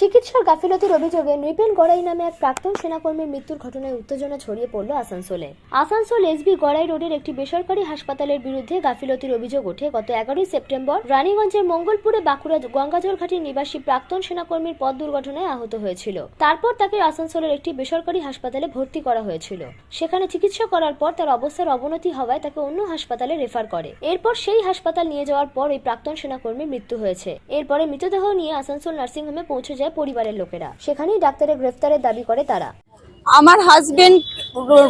চিকিৎসার গাফিলতির অভিযোগে নৃপেন গড়াই নামে এক প্রাক্তন সেনাকর্মীর মৃত্যুর ঘটনায় উত্তেজনা ছড়িয়ে পড়ল আসানসোলে। আসানসোল এসবি গড়াই রোডের একটি বেসরকারি হাসপাতালের বিরুদ্ধে গাফিলতির অভিযোগ ওঠে। গত এগারোই সেপ্টেম্বর রানীগঞ্জের মঙ্গলপুরে বাঁকুড়া গঙ্গাজল ঘাটির নিবাসী প্রাক্তন সেনাকর্মীর পথ দুর্ঘটনায় আহত হয়েছিল। তারপর তাকে আসানসোলের একটি বেসরকারি হাসপাতালে ভর্তি করা হয়েছিল। সেখানে চিকিৎসা করার পর তার অবস্থার অবনতি হওয়ায় তাকে অন্য হাসপাতালে রেফার করে। এরপর সেই হাসপাতাল নিয়ে যাওয়ার পর ওই প্রাক্তন সেনাকর্মীর মৃত্যু হয়েছে। এরপরে মৃতদেহ নিয়ে আসানসোল নার্সিংহোমে পৌঁছে যায় পরিবারের লোকেরা। সেখানেই ডাক্তারের গ্রেফতারের দাবি করে তারা। আমার হাজবেন্ড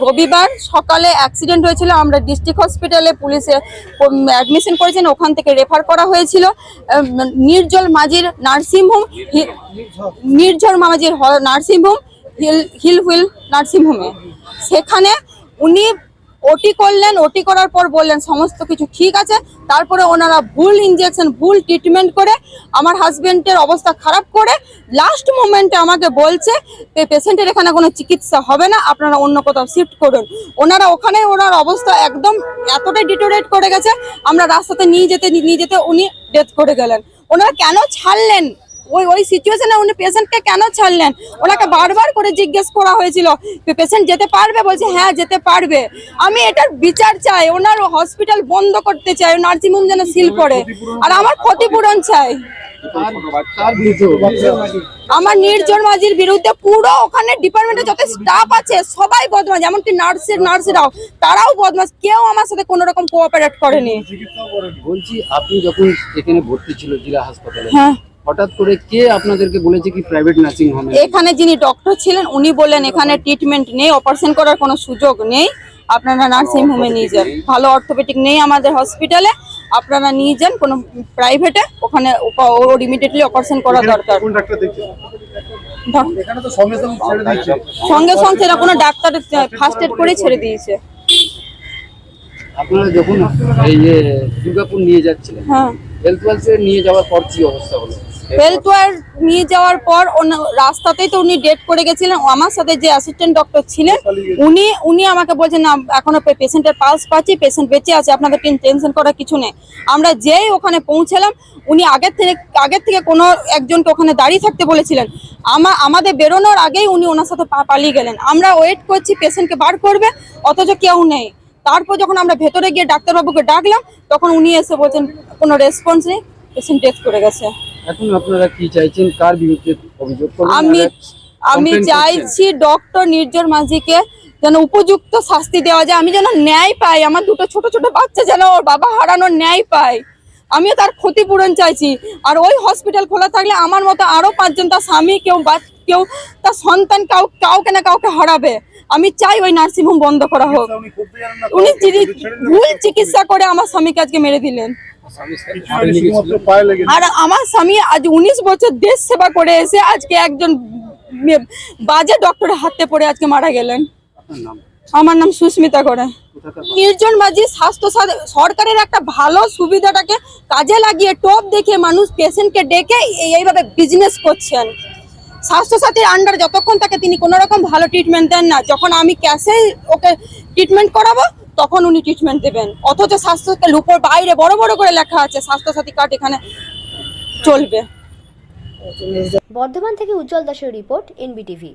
রবিবার সকালে অ্যাক্সিডেন্ট হয়েছিল। আমরা ডিস্ট্রিক্ট হসপিটালে পুলিশে অ্যাডমিশন করেছেন। ওখান থেকে রেফার করা হয়েছিল। নির্জল মাঝির নার্সিংহোম নির্ঝর মাঝির নার্সিংহোম, হিল হিল হুইল নার্সিংহোমে। সেখানে উনি ওটি করলেন ওটি করার পর বললেন, সমস্ত কিছু ঠিক আছে। তারপরে ওনারা ভুল ইঞ্জেকশন ভুল ট্রিটমেন্ট করে আমার হাজবেন্ডের অবস্থা খারাপ করে লাস্ট মোমেন্টে আমাকে বলছে যে পেশেন্টের এখানে কোনো চিকিৎসা হবে না, আপনারা অন্য কোথাও শিফট করুন। ওনারা ওখানে ওনার অবস্থা একদম এতটাই ডিটোরেট করে গেছে, আমরা রাস্তাতে নিয়ে যেতে নিয়ে যেতে উনি ডেথ করে গেলেন। ওনারা কেন ছাড়লেন? ওই ওই সিচুয়েশনে উনি পেশেন্টকে কেন ছাড়লেন? ওনাকে বারবার করে জিজ্ঞেস করা হয়েছিল। পেশেন্ট যেতে পারবে? বলছে হ্যাঁ যেতে পারবে। আমি এটার বিচার চাই। ওনার হসপিটাল বন্ধ করতে চাই। নার্সিংহোম যেন সিল করে। আর আমার ক্ষতিপূরণ চাই। আমার নির্জন মাঝির বিরুদ্ধে পুরো ওখানে ডিপার্টমেন্টে যত স্টাফ আছে সবাই বদমাস এমনকি নার্সের নার্সেরাও। তারাও বদমাস কেউ আমার সাথে কোনো রকম কোঅপারেট করেনি। বলছি আপনি যখন এখানে ভর্তি ছিল জেলা হাসপাতালে হ্যাঁ। হঠাৎ করে কে আপনাদেরকে বলেছে কি প্রাইভেট নার্সিং হোমে এখানে যিনি ডক্টর ছিলেন উনি বললেন এখানে ট্রিটমেন্ট নেই অপারেশন করার কোনো সুযোগ নেই। আপনারা নার্সিং হোমে নিয়ে যান। ভালো অর্থোপেডিক নেই আমাদের হসপিটালে আপনারা নিয়ে যান কোনো প্রাইভেটে ওখানে ওর ইমিডিয়েটলি অপারেশন করা দরকার। কোন ডাক্তার দেখছে ধর- এখানে তো সঙ্গে সঙ্গে ছেড়ে দিচ্ছে সঙ্গে সঙ্গে সেটা কোনো ডাক্তার ফার্স্ট এড করে ছেড়ে দিয়েছে। আপনারা যখন এই যে দুর্গাপুর নিয়ে যাচ্ছিলেন হ্যাঁ। হেলথ ওয়ার্কসে নিয়ে যাওয়ার পর কি অবস্থা হলো? হেলথ ওয়ার নিয়ে যাওয়ার পর রাস্তাতেই তো উনি ডেট করে গেছিলেন। আমার সাথে যে অ্যাসিস্ট্যান্ট ডক্টর ছিলেন উনি উনি আমাকে বলছেন না এখনও পেশেন্টের পালস পাচ্ছি পেশেন্ট বেঁচে আছে আপনাদের টেনশন করার কিছু নেই। আমরা যেই ওখানে পৌঁছালাম উনি আগের থেকে আগের থেকে কোনো একজনকে ওখানে দাঁড়িয়ে থাকতে বলেছিলেন। আমা আমাদের বেরোনোর আগেই উনি ওনার সাথে পালিয়ে গেলেন। আমরা ওয়েট করছি পেশেন্টকে বার করবে অথচ কেউ নেই। তারপর যখন আমরা ভেতরে গিয়ে ডাক্তারবাবুকে ডাকলাম তখন উনি এসে বলছেন কোনো রেসপন্স নেই পেশেন্ট ডেথ করে গেছে। এখন আপনারা কি চাইছেন? কার বিরুদ্ধে অভিযোগ আমি আমি চাইছি ডক্টর নির্জর মাঝিকে যেন উপযুক্ত শাস্তি দেওয়া যায়। আমি যেন ন্যায় পাই। আমার দুটো ছোট ছোট বাচ্চা যেন ওর বাবা হারানোর ন্যায় পায়। আমিও তার ক্ষতিপূরণ চাইছি। আর ওই হসপিটাল খোলা থাকলে আমার মতো আরও পাঁচজন তার স্বামী কেউ বা- কেউ তার সন্তান কাউ কাউকে না কাউকে হারাবে। আমি চাই ওই নার্সিংহোম বন্ধ করা হোক। উনি না উনি ভুল চিকিৎসা করে আমার স্বামীকে আজকে মেরে দিলেন। আর আমার স্বামী আজ উনিশ বছর দেশ সেবা করে এসে আজকে একজন বাজে ডক্টরের হাতে পড়ে আজকে মারা গেলেন। আমার নাম সুস্মিতা করে। নির্জন মাঝি স্বাস্থ্য সাথ- সরকারের একটা ভালো সুবিধাটাকে কাজে লাগিয়ে টপ দেখে মানুষ পেশেন্টকে ডেকে এই- এইভাবে বিজনেস করছেন। স্বাস্থ্য সাথীর আন্ডার যতক্ষণ থাকে তিনি কোনো রকম ভালো ট্রিটমেন্ট দেন না যখন আমি ক্যাশে ওকে ট্রিটমেন্ট করাবো তখন উনি ট্রিটমেন্ট দেবেন। অথচ স্বাস্থ্য লুপোর বাইরে বড় বড় করে লেখা আছে স্বাস্থ্য সাথী কার্ড এখানে চলবে। বর্ধমান থেকে উজ্জ্বল দাসের রিপোর্ট, এনবিটিভি।